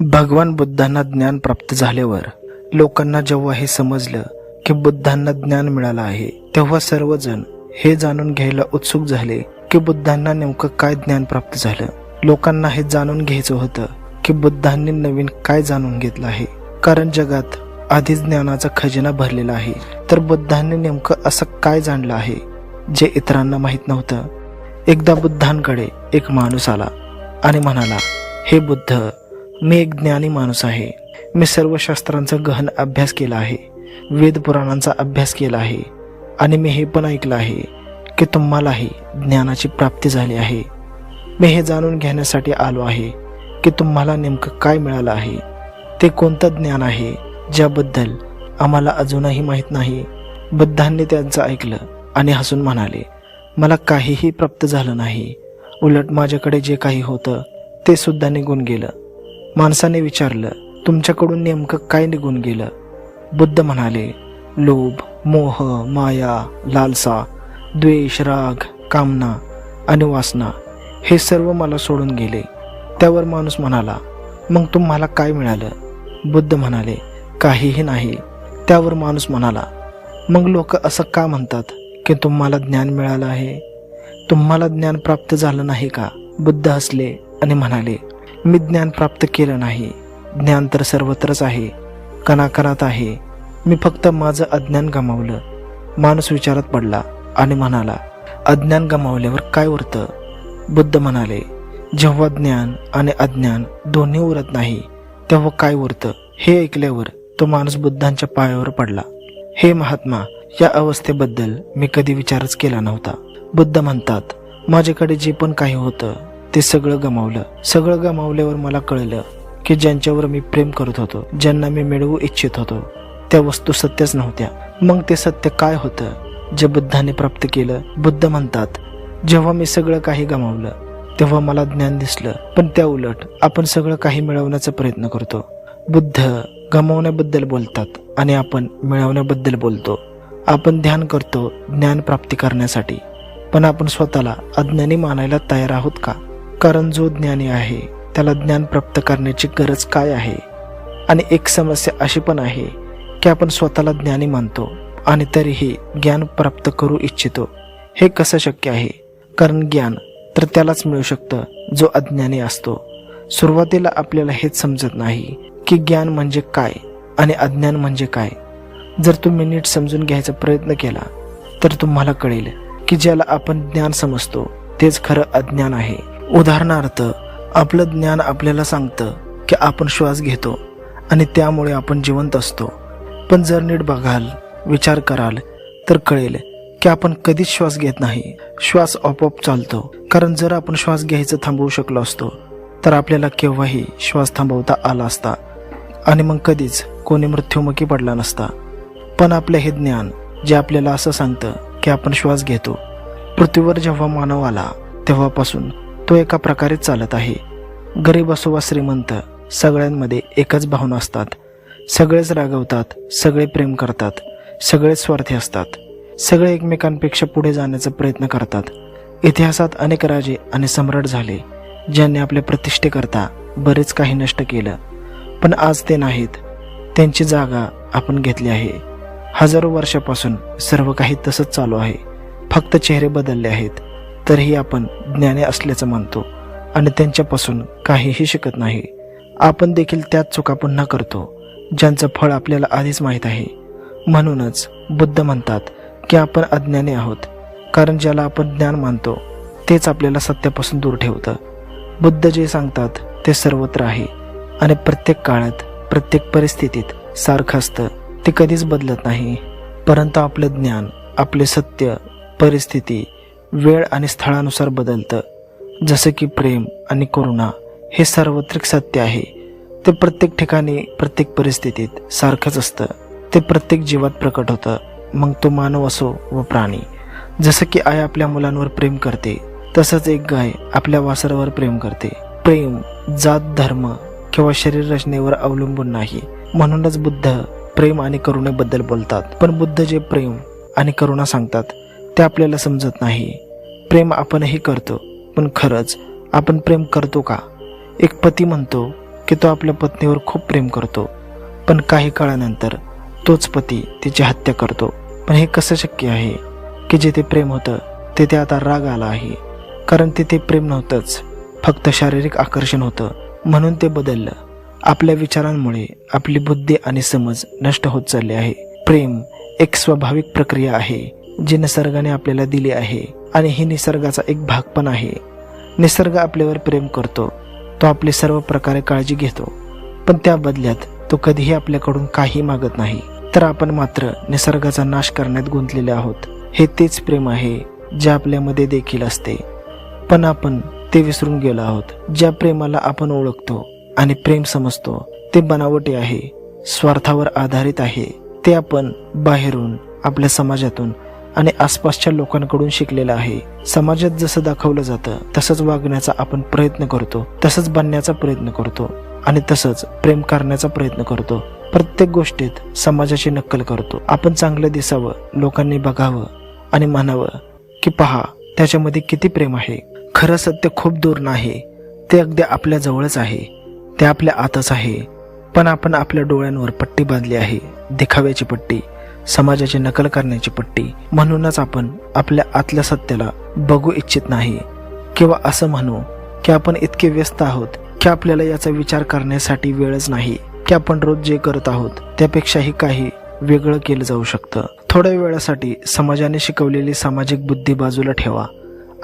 भगवान बुद्धांना ज्ञान प्राप्त झाल्यावर लोकांना जेव्हा हे समजलं की बुद्धांना ज्ञान मिळालं आहे तेव्हा सर्वजण हे जाणून घ्यायला उत्सुक झाले की बुद्धांना नेमकं काय ज्ञान प्राप्त झालं. लोकांना हे जाणून घ्यायचं होतं की बुद्धांनी नवीन काय जाणून घेतलं आहे. कारण जगात आधीच ज्ञानाचा खजिना भरलेला आहे. तर बुद्धांनी नेमकं असं काय जाणलं आहे जे इतरांना माहीत नव्हतं? एकदा बुद्धांकडे एक माणूस आला आणि म्हणाला हे बुद्ध मी एक ज्ञानी माणूस आहे. मी सर्व शास्त्रांचा गहन अभ्यास केला आहे. वेद पुराणांचा अभ्यास केला आहे. आणि मी हे पण ऐकलं आहे की तुम्हालाही ज्ञानाची प्राप्ती झाली आहे. मी हे जाणून घेण्यासाठी आलो आहे की तुम्हाला नेमकं काय मिळालं आहे. ते कोणतं ज्ञान आहे ज्याबद्दल आम्हाला अजूनही माहीत नाही. बुद्धांनी त्यांचं ऐकलं आणि हसून म्हणाले मला काहीही प्राप्त झालं नाही. उलट माझ्याकडे जे काही होतं ते सुद्धा निघून गेलं. माणसाने विचारलं तुमच्याकडून नेमकं काय निघून गेलं? बुद्ध म्हणाले लोभ मोह माया लालसा द्वेष राग कामना आणि वासना हे सर्व मला सोडून गेले. त्यावर माणूस म्हणाला मग तुम्हाला काय मिळालं? बुद्ध म्हणाले काहीही नाही. त्यावर माणूस म्हणाला मग लोक असं का म्हणतात की तुम्हाला ज्ञान मिळालं आहे? तुम्हाला ज्ञान प्राप्त झालं नाही का? बुद्ध हसले आणि म्हणाले मी ज्ञान प्राप्त केलं नाही. ज्ञान तर सर्वत्रच आहे कणाकणात आहे. मी फक्त माझं अज्ञान गमावलं. माणूस विचारात पडला आणि म्हणाला अज्ञान गमावल्यावर काय उरतं? बुद्ध म्हणाले जेव्हा ज्ञान आणि अज्ञान दोन्ही उरत नाही तेव्हा काय उरतं? हे ऐकल्यावर तो माणूस बुद्धांच्या पायावर पडला. हे महात्मा या अवस्थेबद्दल मी कधी विचारच केला नव्हता. बुद्ध म्हणतात माझ्याकडे जे पण काही होतं ते सगळं गमावलं. सगळं गमावल्यावर मला कळलं की ज्यांच्यावर मी प्रेम करत होतो ज्यांना मी मिळवू इच्छित होतो त्या वस्तू सत्यच नव्हत्या. मग ते सत्य काय होतं? जे बुद्धाने प्राप्त केलं बुद्ध म्हणतात जेव्हा मी सगळं काही गमावलं तेव्हा मला ज्ञान दिसलं. पण त्या उलट आपण सगळं काही मिळवण्याचा प्रयत्न करतो. बुद्ध गमावण्याबद्दल बोलतात आणि आपण मिळवण्याबद्दल बोलतो. आपण ध्यान करतो ज्ञान प्राप्ती करण्यासाठी. पण आपण स्वतःला अज्ञानी मानायला तयार आहोत का? कारण जो ज्ञानी आहे त्याला ज्ञान प्राप्त करण्याची गरज काय आहे? आणि एक समस्या अशी पण आहे की आपण स्वतःला ज्ञानी मानतो आणि तरीही ज्ञान प्राप्त करू इच्छितो. हे कसं शक्य आहे? कारण ज्ञान तर त्यालाच मिळू शकतं जो अज्ञानी असतो. सुरुवातीला आपल्याला हेच समजत नाही की ज्ञान म्हणजे काय आणि अज्ञान म्हणजे काय. जर तुम्ही नीट समजून घ्यायचा प्रयत्न केला तर तुम्हाला कळेल की ज्याला आपण ज्ञान समजतो तेच खरं अज्ञान आहे. उदाहरणार्थ आपलं ज्ञान आपल्याला सांगतं की आपण श्वास घेतो आणि त्यामुळे आपण जिवंत असतो. पण जर नीट बघाल विचार कराल तर कळेल की आपण कधीच श्वास घेत नाही. श्वास आपोआप चालतो. कारण जर आपण श्वास घ्यायचं थांबवू शकलो असतो तर आपल्याला केव्हाही श्वास थांबवता आला असता. आणि मग कधीच कोणी मृत्युमुखी पडला नसता. पण आपलं हे ज्ञान जे आपल्याला असं सांगतं की आपण श्वास घेतो पृथ्वीवर जेव्हा मानव आला तेव्हापासून तो एका प्रकारे चालत आहे. गरीब असो वा श्रीमंत सगळ्यांमध्ये एकच भावना असतात. सगळेच रागवतात सगळे प्रेम करतात सगळेच स्वार्थी असतात. सगळे एकमेकांपेक्षा पुढे जाण्याचा प्रयत्न करतात. इतिहासात अनेक राजे आणि सम्राट झाले ज्यांनी आपल्या प्रतिष्ठेकरता बरेच काही नष्ट केलं. पण आज ते नाहीत. त्यांची जागा आपण घेतली आहे. हजारो वर्षापासून सर्व काही तसंच चालू आहे. फक्त चेहरे बदलले आहेत. तरीही आपण ज्ञाने असल्याचं मानतो आणि त्यांच्यापासून काहीही शिकत नाही. आपण देखील त्याच चुका पुन्हा करतो ज्यांचं फळ आपल्याला आधीच माहीत आहे. म्हणूनच बुद्ध म्हणतात की आपण अज्ञानी आहोत कारण ज्याला आपण ज्ञान मानतो तेच आपल्याला सत्यापासून दूर ठेवतं. बुद्ध जे सांगतात ते सर्वत्र आहे आणि प्रत्येक काळात प्रत्येक परिस्थितीत सारखं असतं ते कधीच बदलत नाही. परंतु आपलं ज्ञान आपले सत्य परिस्थिती वेळ आणि स्थळानुसार बदलतं. जसं की प्रेम आणि करुणा हे सार्वत्रिक सत्य आहे. ते प्रत्येक ठिकाणी प्रत्येक परिस्थितीत सारखंच असतं. ते प्रत्येक जीवात प्रकट होतं. मग तो मानव असो व प्राणी. जसं की आई आपल्या मुलांवर प्रेम करते तसंच एक गाय आपल्या वासरावर प्रेम करते. प्रेम जात धर्म किंवा शरीर रचनेवर अवलंबून नाही. म्हणूनच बुद्ध प्रेम आणि करुणेबद्दल बोलतात. पण बुद्ध जे प्रेम आणि करुणा सांगतात ते आपल्याला समजत नाही. प्रेम आपणही करतो पण खरंच आपण प्रेम करतो का? एक पती म्हणतो की तो आपल्या पत्नीवर खूप प्रेम करतो पण काही काळानंतर तोच पती तिची हत्या करतो. पण हे कसं शक्य आहे की जिथे प्रेम होतं तिथे आता राग आला आहे? कारण तिथे प्रेम नव्हतंच फक्त शारीरिक आकर्षण होतं म्हणून ते बदललं. आपल्या विचारांमुळे आपली बुद्धी आणि समज नष्ट होत चालली आहे. प्रेम एक स्वाभाविक प्रक्रिया आहे. जी निसर्गाने आपल्याला दिली आहे आणि हे निसर्गाचा एक भाग पण आहे. निसर्ग आपल्यावर प्रेम करतो. तो आपली सर्व प्रकारे काळजी घेतो. पण त्या बदल्यात तो कधीही आपल्याकडून काही मागत नाही. तर आपण मात्र निसर्गाचा नाश करण्यात गुंतलेले आहोत. हे तेच प्रेम आहे जे आपल्यामध्ये देखील असते. पण आपण ते विसरून गेलो आहोत. ज्या प्रेमाला आपण ओळखतो आणि प्रेम समजतो ते बनावटी आहे स्वार्थावर आधारित आहे. ते आपण बाहेरून आपल्या समाजातून आणि आसपासच्या लोकांकडून शिकलेलं आहे. समाजात जसं दाखवलं जातं तसंच वागण्याचा आपण प्रयत्न करतो तसंच बनण्याचा प्रयत्न करतो आणि तसंच प्रेम करण्याचा प्रयत्न करतो. प्रत्येक गोष्टीत समाजाची नक्कल करतो. आपण चांगलं दिसावं लोकांनी बघावं आणि म्हणावं की पहा त्याच्यामध्ये किती प्रेम आहे. खरं सत्य खूप दूर नाही. ते अगदी आपल्या जवळच आहे. ते आपल्या आतच आहे. पण आपण आपल्या डोळ्यांवर पट्टी बांधली आहे. दिखाव्याची पट्टी. समाजाची नकल करण्याची पट्टी. म्हणूनच आपण आपल्या आतल्या सत्याला बघू इच्छित नाही. किंवा असं म्हणू की आपण इतके व्यस्त आहोत की आपल्याला याचा विचार करण्यासाठी वेळच नाही. की आपण रोज जे करत आहोत त्यापेक्षाही काही वेगळं केलं जाऊ शकतं. थोड्या वेळासाठी समाजाने शिकवलेली सामाजिक बुद्धी बाजूला ठेवा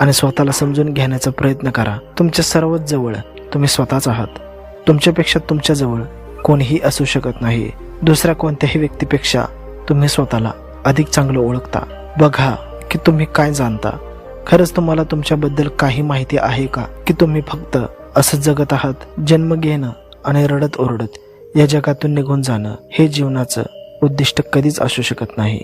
आणि स्वतःला समजून घेण्याचा प्रयत्न करा. तुमच्या सर्वच जवळ तुम्ही स्वतःच आहात. तुमच्यापेक्षा तुमच्याजवळ कोणीही असू शकत नाही. दुसऱ्या कोणत्याही व्यक्तीपेक्षा तुम्ही स्वतःला अधिक चांगलं ओळखता. बघा की तुम्ही काय जाणता. खरंच तुम्हाला तुमच्याबद्दल काही माहिती आहे का? की तुम्ही फक्त असं जगत आहात जन्म घेणं आणि रडत ओरडत या जगातून निघून जाणं हे जीवनाचं उद्दिष्ट कधीच असू शकत नाही.